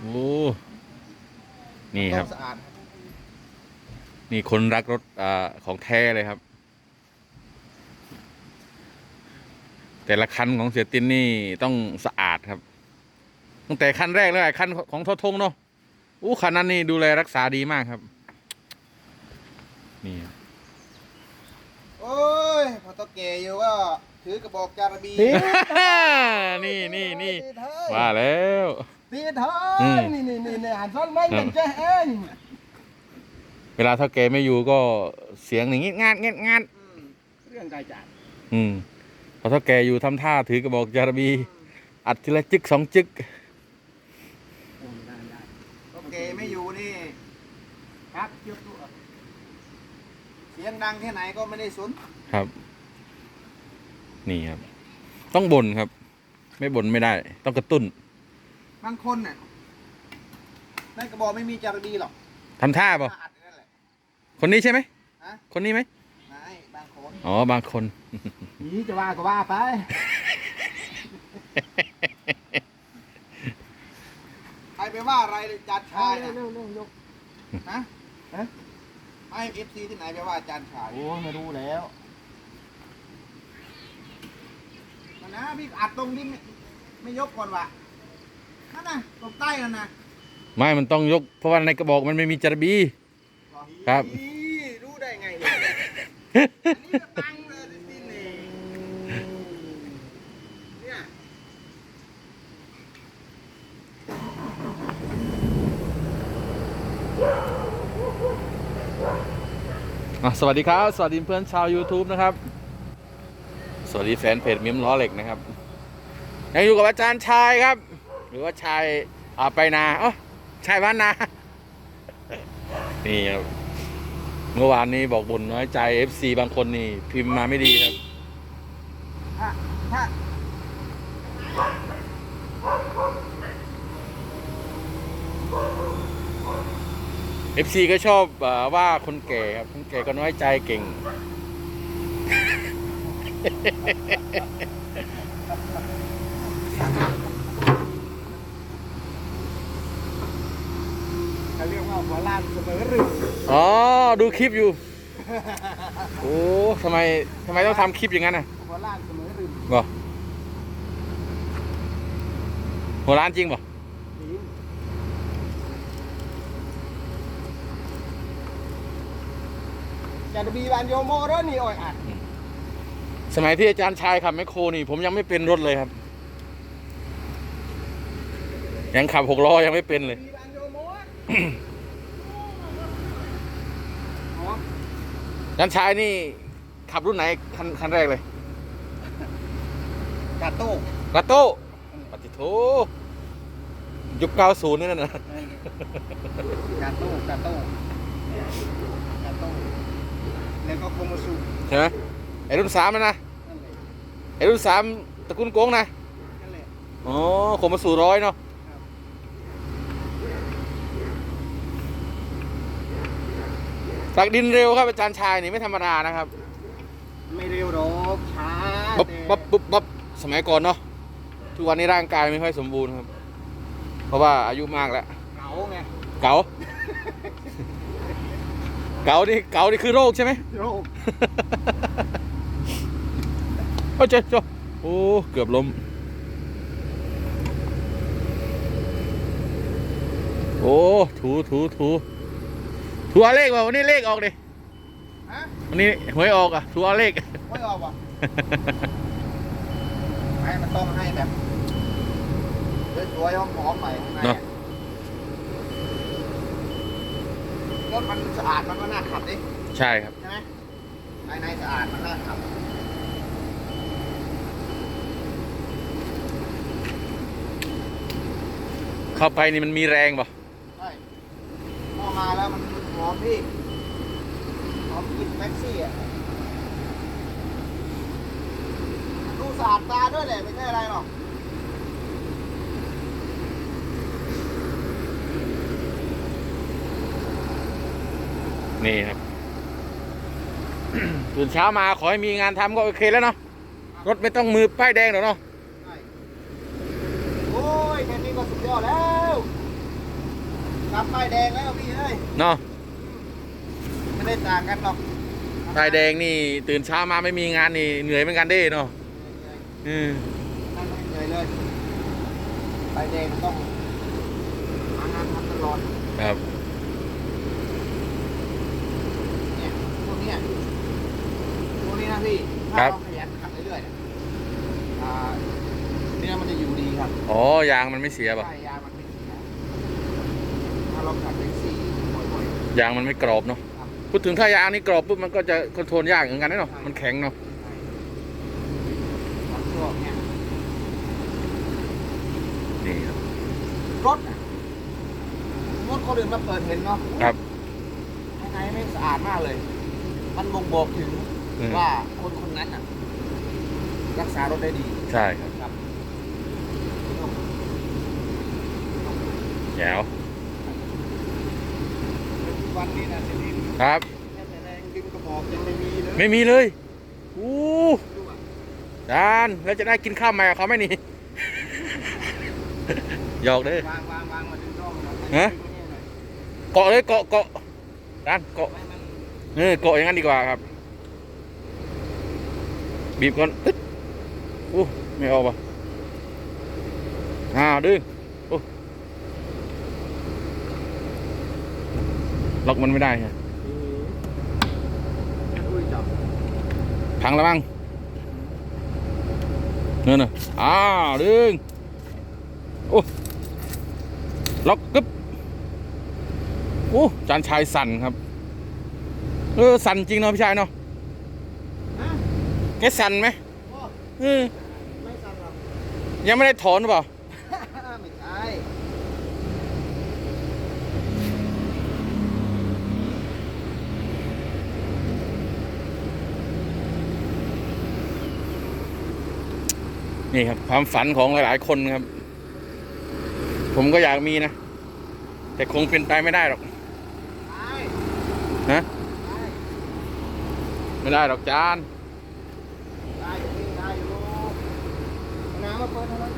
โอ้นี่ครับต้องสะอาดนี่คนรักรถอ่าของแท้เลยครับ แต่ละคันของเสียตินนี่ต้องสะอาดครับ ตั้งแต่คันแรกเลยคันของทอทงเนาะอู้คันนั้นนี่ดูแลรักษาดีมากครับ นี่โอ้ยพอตะเกยอยู่ว่าถือกระบอกจารบีนี่นี่นี่ติดเฮ้ยว่าแล้วติดเฮ้อืย ม นี่นี่นี่นี่อ่านซ้อนไหมครับมันจะเองเวลาถ้าแกไม่อยู่ก็เสียงอย่างงี้งาดงาดงาดอืมเรื่องกายจ่ายอืมพอถ้าแกอยู่ทำท่าถือกระบอกจารบี อัดทีละจึกสองจึกตะเกยไม่อยู่นี่ ครับเทียบตัวเสียงดังแค่ไหนก็ไม่ได้สนครับ นี่ครับ ต้องบ่นครับ ไม่บ่นไม่ได้ ต้องกระตุ้น บางคนน่ะ ในกระบอกไม่มีจารบีหรอกทำท่าเปล่ามาอัดนั่นแหละคนนี้ใช่ไหมฮะคนนี้ไหมไม่บางคนอ๋อบางคน นี่จะว่าก็ว่าไป ใครไปว่าอะไรจัดชายนะเร็วเร็วยกฮะฮะ ไอเอฟซีที่ไหนไปว่าจันชายโอ้ไม่รู้แล้วมันนะพี่อัดตรงนี้ไม่ไม่ยกก่อนวะนั่นนะตรงใต้นั่นนะ ไม่มันต้องยกเพราะว่าในกระบอกมันไม่มีจารบีครับ รู้ได้ไงเนี่ยอันนี้ก็ตังเลยดินี่เนี่ยอะสวัสดีครับ สวัสดีเพื่อนชาว YouTube นะครับ สวัสดีแฟนเพจมิมล้อเหล็กนะครับยังอยู่กับอาจารย์ชายครับ หรือว่าชายอาไปนาเอ๋อ ชายบ้านนานี่ครับ เมื่อวานนี้บอกบ่นน้อยใจ FC บางคนนี่ พิมพ์มาไม่ดีครับถ้าถ้าเอฟซีก็ชอบอาว่าคนแก่ครับคนแก่ก็น้อยใจเก่งเขาเรียกว่าหัวล้านเสมอหรืออ๋อ ดูคลิปอยู่ โอ้ทำไมทำไมต้องทำคลิปอย่างนั้นอะหัวล้านเสมอหรือบ่หัวร้านจริงบ่จะบีบานโยโมเรอนี่โอ้ยอัดสมัยที่อาจารย์ชายขับแมคโครนี่ ผมยังไม่เป็นรถเลยครับ ยังขับหกล้อยังไม่เป็นเลย บีบานโยโมอะอ๋อ อาจารย์ชายนี่ขับรุ่นไหนคันคันแรกเลยกาโต้กระโต้ปฏิโทยุคเก้าศูนย์นี่นะกาโต้กาโต้กาโต้แล้วก็โคโมสุใช่ไหมไอรุ่นสามนะนะนั่นแหละไอรุ่นสามตระกูลโกงนะนั่นแหละอ๋อขมมาสู่ร้อยเนาะ ครับ ตักดินเร็วครับอาจารย์ชายนี่ไม่ธรรมดานะครับไม่เร็วหรอกช้าบ๊บแต่บ๊บบ๊บบ๊บสมัยก่อนเนาะทุกวันนี้ร่างกายไม่ค่อยสมบูรณ์ครับ เพราะว่าอายุมากแล้วเก๋าไงเก๋าเก๋านี่เก๋านี่คือโรคใช่ไหมโรคโอ้เจ้าเจ้าโอ้เกือบล้มโอ้ถูถูถู ถูเอาเลขว่ะวันนี้เลขออกดิฮะวันนี้หวยออกอะถูเอาเลข ไม่ออกว่ะให้มันต้องให้แบบสวยๆหอมๆไปข้างในเนอะอะรถมันสะอาดมันก็น่าขับดิใช่ครับ ใช่ไหมภายในสะอาดมันน่าขับเข้าไปนี่มันมีแรงป่ะ ใช่พอมาแล้วมันห อมพี่หอมกลินแม็กซี่อะดูสะอาดตาด้วยแหละไม่ใช่อะไรหรอกนี่ครับตื่นเช้ามาขอให้มีงานทำก็โอเคแล้วเนาะรถไม่ต้องมือป้ายแดงหรอกเนาะใช่โอ้ยแค่นี้ก็สุดยอดแล้วขับป้ายแดงแล้วพี่เอ้ยเนาะ ไม่ได้ต่างกันหรอกชายแดงนี่ตื่นเช้ามาไม่มีงานนี่เหนื่อยเหมือนกันเด้เนาะอืมนั่นไม่เหนื่อยเลยป้ายแดงต้องหางานทำตลอดครับเนี่ยพวกเนี้ยพวกนี้นะพี่ถ้าเราขยันขับเรื่อยๆเนี่ยอ่าเนื้อมันจะอยู่ดีครับอ๋อยางมันไม่เสียป่ะใช่ยางมันไม่เสียถ้าเราขับแท็กซี่บ่อยยางมันไม่กรอบเนาะๆครับ พูดถึงถ้ายางนี่กรอบปุ๊บมันก็จะคอนโทรลยากเหมือนกันนะเนาะมันแข็งเนาะบางช่วงเนี่ยนี่ครับรถน่ะรถคนอื่นมาเปิดเห็นเนาะครับภายในไม่สะอาดมากเลย มันบ่งบอกถึงอืมว่าคนคนนั้นน่ะ รักษารถได้ดี ใช่ครับครับแจ๋ววันนี้นะเสรี ครับแค่แต่แรงดึงกระบอกยังไม่มีเลยไม่มีเลยอู้จานแล้วจะได้กินข้าวใหม่กับเขาไหมนี่หยอกเด้อวางวางวางมาดึงร่องหน่อยฮะเกาะเลยเกาะเกาะจานเกาะให้มันเออเกาะอย่างนั้นดีกว่าครับ บีบก่อนตึ๊ดอู้ไม่ออกป่ะอ่าดึงโอ้ล็อกมันไม่ได้ฮะ อุ้ยจับ พังแล้วมั้งเนั่นน่ะอ่าดึงโอ้ล็อกกึ๊บโอ้จานชายสั่นครับ เออ สั่นจริงเนาะพี่ชายเนาะแกสั่นไหมเออไม่สั่นหรอกยังไม่ได้ถอนหรือเปล่า ไม่ใช่ นี่ครับ ความฝันของหลายๆคนครับ ผมก็อยากมีนะ แต่คงเป็นไปไม่ได้หรอกใช่นะใช่ไม่ได้หรอกจานได้อยู่พี่ได้อยู่เอาน้ำมาเปิดให้เรา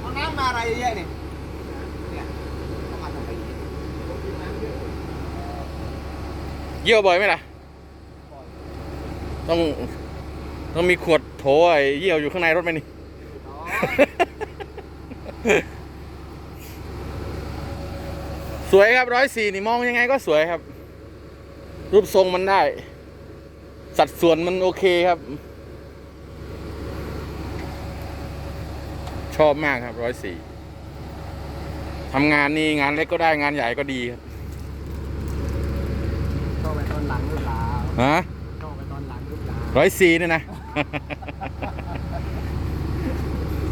เอาน้ำมาอะไรเยอะๆนี่เนี่ยเอามาทำไมเนี่ยผมกินน้ำเยอะเยี่ยวบ่อยไหมล่ะ ต้อง ต้องมีขวดโถไอ้เยี่ยวอยู่ข้างในรถไหมนี่อ๋อสวยครับร้อยสี่นี่มองยังไงก็สวยครับ รูปทรงมันได้ สัดส่วนมันโอเคครับ ชอบมากครับร้อยสี่ทำงานนี่งานเล็กก็ได้งานใหญ่ก็ดีครับเข้าไปตอนหลังหรือเปล่าฮะ รือเปล่าร้อยสี่เนี่ยนะ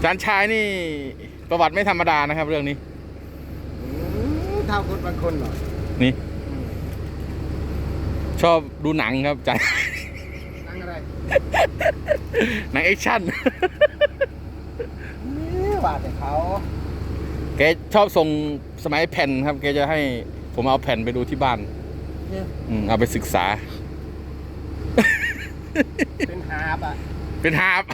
จานชายนี่ประวัติไม่ธรรมดานะครับ เรื่องนี้อืมเท่าคนบางคนเหรอนี่ ชอบดูหนังครับจานนั่งอะไร หนังแอคชั่นนี่ว่าแต่เขาแกชอบส่งสมัยแผ่นครับ แกจะให้ผมเอาแผ่นไปดูที่บ้านเนี่ยอืมเอาไปศึกษา เป็นฮาบอะ เป็นฮาบ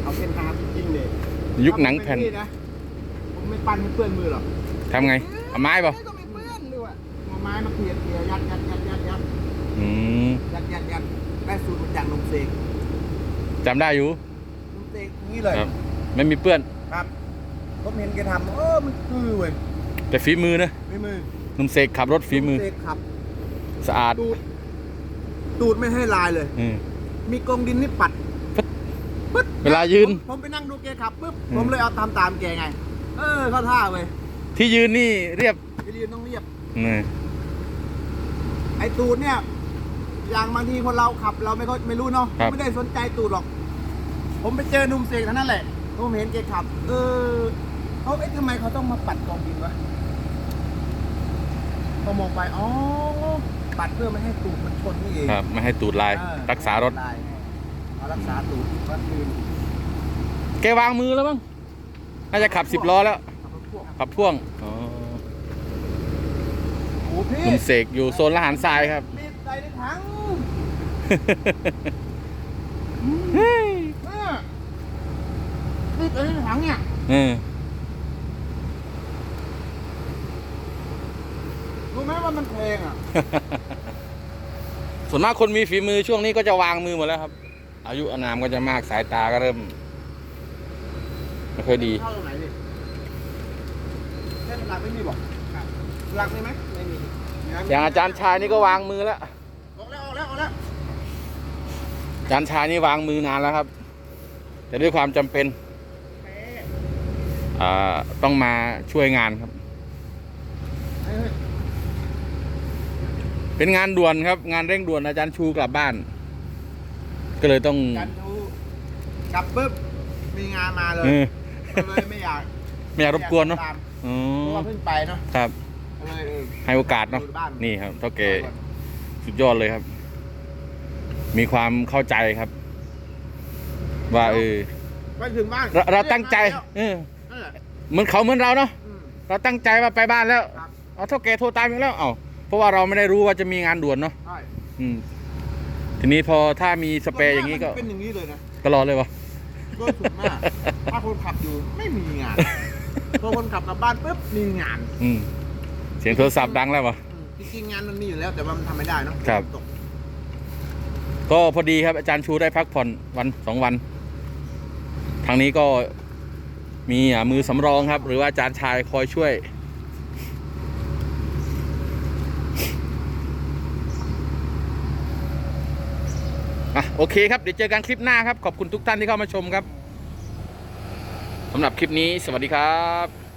เขาเป็นฮาบจริงๆเลยยุคหนังแผ่นถ้าผมเป็พี่ะผมไม่ปั้นให้เปื้อนมือหรอกทำไง เอาไม้เปล่าก็ไม่เปื้อนด้วยเอาไม้มาเขี่ยเขี่ยยัดยัดยัดยัดยัดอืมยัดยัดยัดได้สูตรมาจากนมเสกจำได้อยู่นมเสกอย่างนี้เลย ครับ ไม่มีเปื้อน ครับผมเห็นแกทำเออมันคือเว้ยแต่ฝีมือนะไม่มือหนุ่มเสกขับรถฝีมือนเสกขับ สะอาดตูดตูดไม่ให้ลายเลย อืม มีกรงดินนี่ปัดปึ๊ดปึ๊ดเวลายืน ผมผมไปนั่งดูแกขับปุ๊บอืม ผมเลยเอาตามตามแกไง เออเข้าท่าเว้ยที่ยืนนี่เรียบไปยืนต้องเรียบ นี่ไอ้ตูดเนี่ย อย่างบางทีคนเราขับเราไม่ค่อยไม่รู้เนาะไม่ได้สนใจตูดหรอก ผมไปเจอหนุ่มเสกเท่านั้นแหละผมเห็นแกขับ เออเขาเอ๊ะทำไมเขาต้องมาปัดกองดินวะพอมองไปอ๋อ ปัดเพื่อไม่ให้ตูดมันชนนี่เองครับไม่ให้ตูดลายรักษารถรักษาตูดก็คือแกวางมือแล้วมั้งน่าจะขับสิบล้อแล้ว ขับพ่วงหนุ่มเสกอยู่โซนละหารทรายครับ ติดใจในถังเฮ้ย เนี่ยติดใจในถังเนี่ย เออ ว่ามันแพงอะ ส่วนมากคนมีฝีมือช่วงนี้ก็จะวางมือหมดแล้วครับ อายุอานามก็จะมากสายตาก็เริ่มไม่ค่อยดี เข้าตรงไหนดิแค่หลักไม่มีบอกครับหลักมีไหมไม่มีอย่างอาจารย์ชายนี่ก็วางมือแล้วออกแล้วออกแล้วออกแล้วอาจารย์ชายนี่วางมือนานแล้วครับ แต่ด้วยความจำเป็นเฮ้ยอ่าต้องมาช่วยงานครับ เฮ้ย เป็นงานด่วนครับ งานเร่งด่วนอาจารย์ชูกลับบ้าน ก็เลยต้องกันดูกลับปุ๊บมีงานมาเลยเออก็เลยไม่อยากไม่อยากรบกวนเนาะตมอ๋เพราะอว่าเพิ่งไปเนาะครับ ก็เลยเออให้โอกาสเนาะดูบ้านนี่ครับเท่าแกสุดยอดเลยครับ มีความเข้าใจครับ ว่าเออไปถึงบ้านเราเราตั้งใจ เออนั่นแหละเหมือนเขาเหมือนเราเนาะอืม เราตั้งใจว่าไปบ้านแล้ว ครับ เอาเท่าแกโทรตามอีกแล้ว เอา เพราะว่าเราไม่ได้รู้ว่าจะมีงานด่วนเนาะใช่อืม ทีนี้พอถ้ามีสเปรย์อย่างนี้ก็มันเป็นอย่างนี้เลยนะก็รอเลยวะก็ถูกมากถ้าคนขับอยู่ไม่มีงานพอคนขับกลับบ้านปุ๊บมีงานอืมเสียงโทรศัพท์ดังแล้ววะ อืมจริงๆงานมันมีอยู่แล้วแต่ว่ามันทำไม่ได้เนาะครับ ตกก็พอดีครับอาจารย์ชูได้พักผ่อนวันสองวัน ทางนี้ก็มีอ่ามือสำรองครับ หรือว่าอาจารย์ชายคอยช่วย โอเคครับ เดี๋ยวเจอกันคลิปหน้าครับ ขอบคุณทุกท่านที่เข้ามาชมครับสำหรับคลิปนี้ สวัสดีครับ